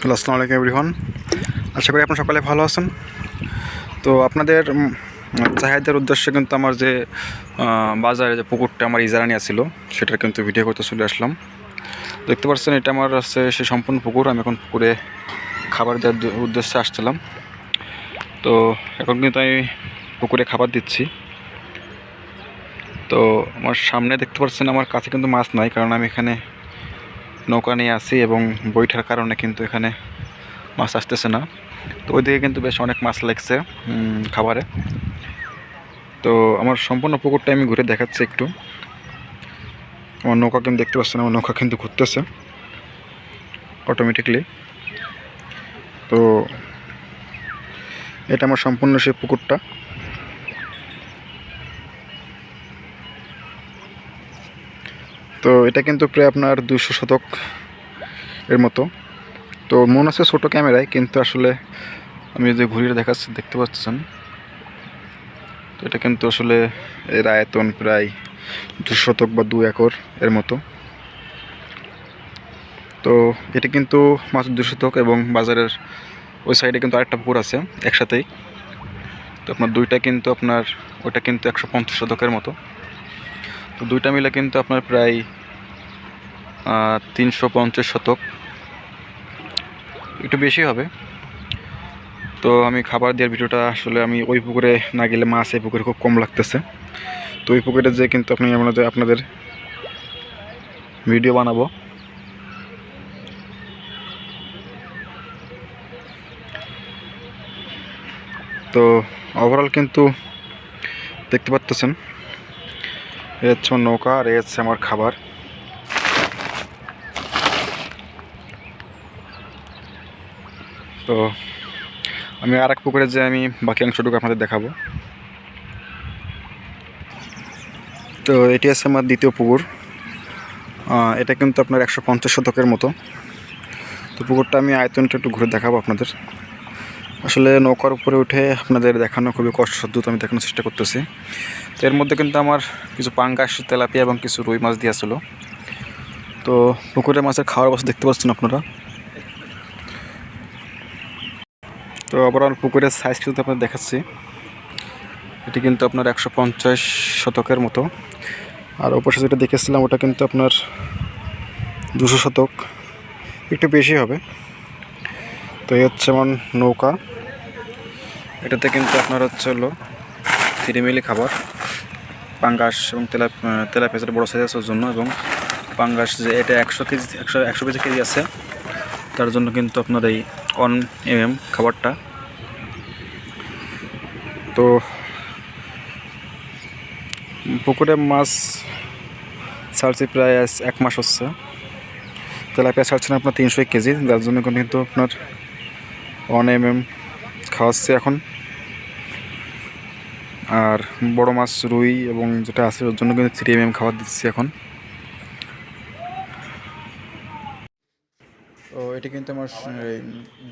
Hello, আসসালামু আলাইকুম everyone আশা করি আপনারা সকলে ভালো আছেন। তো আপনাদের চাহিদার উদ্দেশ্যে কিন্তু আমার যে বাজারে যে পুকুরটা আমার ইজারা নিয়ে ছিল সেটার কিন্তু ভিডিও করতে চলে আসলাম। দেখতে পাচ্ছেন, এটা আমার আছে সে সম্পূর্ণ পুকুর। আমি এখন পুকুরে খাবার দেওয়ার উদ্দেশ্যে আসছিলাম। তো এখন কিন্তু আমি পুকুরে খাবার দিচ্ছি। তো আমার সামনে দেখতে পাচ্ছেন, আমার কাছে কিন্তু মাছ নাই, কারণ আমি এখানে নৌকা নিয়ে আসি এবং বইটার কারণে কিন্তু এখানে মাছ আসতেছে না। তো ওইদিকে কিন্তু বেশ অনেক মাছ লাগছে খাবারে। তো আমার সম্পূর্ণ পুকুরটা আমি ঘুরে দেখাচ্ছি একটু। আমার নৌকা কিন্তু দেখতে পাচ্ছেন, আমার নৌকা কিন্তু ঘুরতেছে অটোমেটিকলি তো এটা আমার সম্পূর্ণ সেই পুকুরটা। তো এটা কিন্তু প্রায় আপনার দুশো শতক এর মতো। তো মনে হচ্ছে ছোটো ক্যামেরায়, কিন্তু আসলে আমি যে ঘুরিয়ে দেখাচ্ছি, দেখতে পাচ্ছেন? তো এটা কিন্তু আসলে এর আয়তন প্রায় দুশো শতক বা দু একর এর মতো। তো এটা কিন্তু মাত্র দুশো শতক এবং বাজারের ওই সাইডে কিন্তু আরেকটা পুকুর আছে একসাথেই। তো আপনার দুইটা কিন্তু আপনার ওটা কিন্তু একশো পঞ্চাশ শতকের মতো। তো দুইটা মিলে কিন্তু আপনার প্রায় তিনশো পঞ্চাশ শতক। একটু বেশি হবে। তো আমি খাবার দেওয়ার ভিডিওটা আসলে আমি ওই পুকুরে না গেলে মাছ এই পুকুরে খুব কম লাগতেছে। তো ওই পুকুরে যে কিন্তু আপনি আপনাদের আপনাদের ভিডিও বানাবো। তো ওভারঅল কিন্তু দেখতে পাচ্তেছেন এ হচ্ছে আমার নৌকা আর এ হচ্ছে আমার খাবার। তো আমি আর এক পুকুরে যে আমি বাকি অংশটুকু আপনাদের দেখাবো। তো এটি আছে আমার দ্বিতীয় পুকুর। এটা কিন্তু আপনার একশো পঞ্চাশ শতকের মতো। তো পুকুরটা আমি আয়তনটা একটু ঘুরে দেখাবো আপনাদের। আসলে নৌকার উপরে উঠে আপনাদের দেখানো খুবই কষ্টসাধ্য, আমি দেখানোর চেষ্টা করতেছি। তো এর মধ্যে কিন্তু আমার কিছু পাঙ্গাস, তেলাপিয়া এবং কিছু রুই মাছ দিয়া ছিল। তো পুকুরের মাছের খাওয়ার অবস্থা দেখতে পাচ্ছেন আপনারা? তো ওভারঅল পুকুরের সাইজ কিন্তু আপনার দেখাচ্ছি। এটি কিন্তু আপনার একশো পঞ্চাশ শতকের মতো। আর অপরশে যেটা দেখেছিলাম, ওটা কিন্তু আপনার দুশো শতক। একটু বেশি হবে। তো এই হচ্ছে আমার নৌকা। এটাতে কিন্তু আপনার হচ্ছে হলো থ্রি খাবার, পাঙ্গাস এবং তেলা তেলা পেঁচার বড়ো সাইজ আছে ওর জন্য এবং পাঙ্গাস যে এটা একশো কেজি, একশো একশো কেজি কেজি আছে। তার জন্য কিন্তু আপনার এই অন এম এম খাবারটা। তো পুকুরে মাছ ছাড়ছি প্রায় এক মাস হচ্ছে। তেলাপিয়া ছাড়ছেন আপনার তিনশো এক কেজি, যার জন্য কিন্তু আপনার ওয়ান এম এম খাওয়াচ্ছি এখন। আর বড় মাছ, রুই এবং যেটা আছে ওর জন্য কিন্তু থ্রি এম এম খাবার দিচ্ছি এখন। তো এটি কিন্তু আমার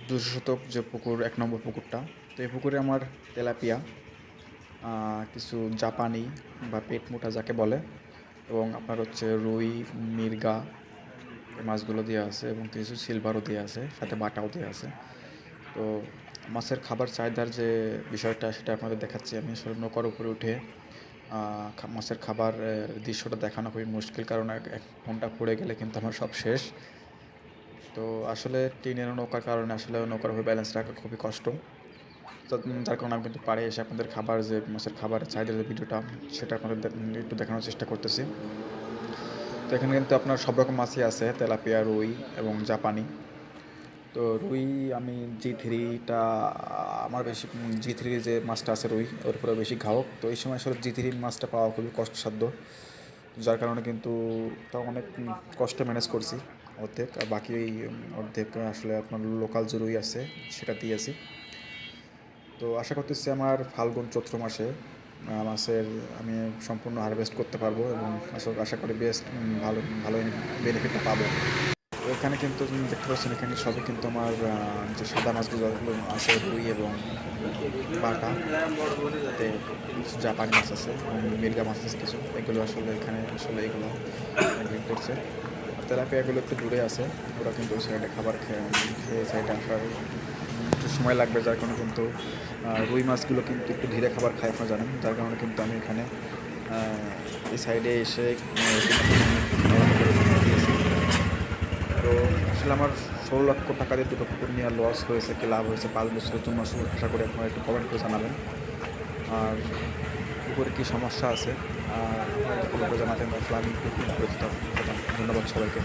দুশো শতক যে পুকুর, এক নম্বর পুকুরটা। তো এই পুকুরে আমার তেলাপিয়া কিছু জাপানি বা পেট মোটা যাকে বলে, এবং আপনার হচ্ছে রুই, মির্গা, এই মাছগুলো দেওয়া আছে এবং কিছু সিলভারও দেওয়া আছে, সাথে বাটাও দেওয়া আছে। তো মাছের খাবার চাহিদার যে বিষয়টা সেটা আপনাদের দেখাচ্ছি। আমি আসলে নৌকার উপরে উঠে মাছের খাবার দৃশ্যটা দেখানো খুবই মুশকিল কারণ এক ফোনটা পড়ে গেলে কিন্তু আমার সব শেষ। তো আসলে টিনের নৌকার কারণে আসলে নৌকার উপরে ব্যালেন্স রাখা খুবই কষ্ট। যার কারণে আমি কিন্তু পাড়ে এসে আপনাদের খাবার যে, মাছের খাবারের চাহিদার যে ভিডিওটা, সেটা আপনাদের একটু দেখানোর চেষ্টা করতেছি। তো এখানে কিন্তু আপনার সব রকম মাছই আছে, তেলাপিয়া, রুই এবং জাপানি। তো রুই আমি জি থ্রিটা আমার বেশি জি থ্রি যে মাছটা আছে রুই, ওর উপরে বেশি ঘাওক তো এই সময় আসলে জি থ্রি মাছটা পাওয়া খুবই কষ্টসাধ্য, যার কারণে কিন্তু তাও অনেক কষ্টে ম্যানেজ করছি অর্ধেক। আর বাকি ওই অর্ধেক আসলে আপনার লোকাল যে রুই আছে, সেটা দিয়েছি তো আশা করতেছি আমার ফাল্গুন চৈত্র মাসে মাছের আমি সম্পূর্ণ হারভেস্ট করতে পারব এবং আশা- করি বেস্ট ভালো ভালো বেনিফিটটা পাবো। এখানে কিন্তু তুমি দেখতে পাচ্ছেন, এখানে সবই কিন্তু আমার যে সাদা মাছগুলো আছে রুই এবং বাটা। জাপানি মাছ আছে মির্গা মাছ আছে কিছু। এগুলো আসলে এখানে আসলে এগুলো করছে। তেলাপিয়াগুলো একটু দূরে আছে, ওরা কিন্তু ওই সাইডে খাবার খেয়ে খেয়ে সাইডে আসার একটু সময় লাগবে, যার কারণে কিন্তু রুই মাছগুলো কিন্তু একটু ধীরে খাবার খায়, আপনারা জানেন। যার কারণে কিন্তু আমি এখানে এই সাইডে এসে। তো আসলে আমার ষোলো লক্ষ টাকা দিয়ে দুটো কুকুর নিয়ে লস হয়েছে, কি লাভ হয়েছে পাঁচ বছরের জন্য আসলে আশা করি আপনারা একটু কমেন্ট করে জানাবেন। আর কুকুরের কী সমস্যা আছে, আর কমেন্ট করে জানাতেন আসলে আমি ধন্যবাদ সবাইকে।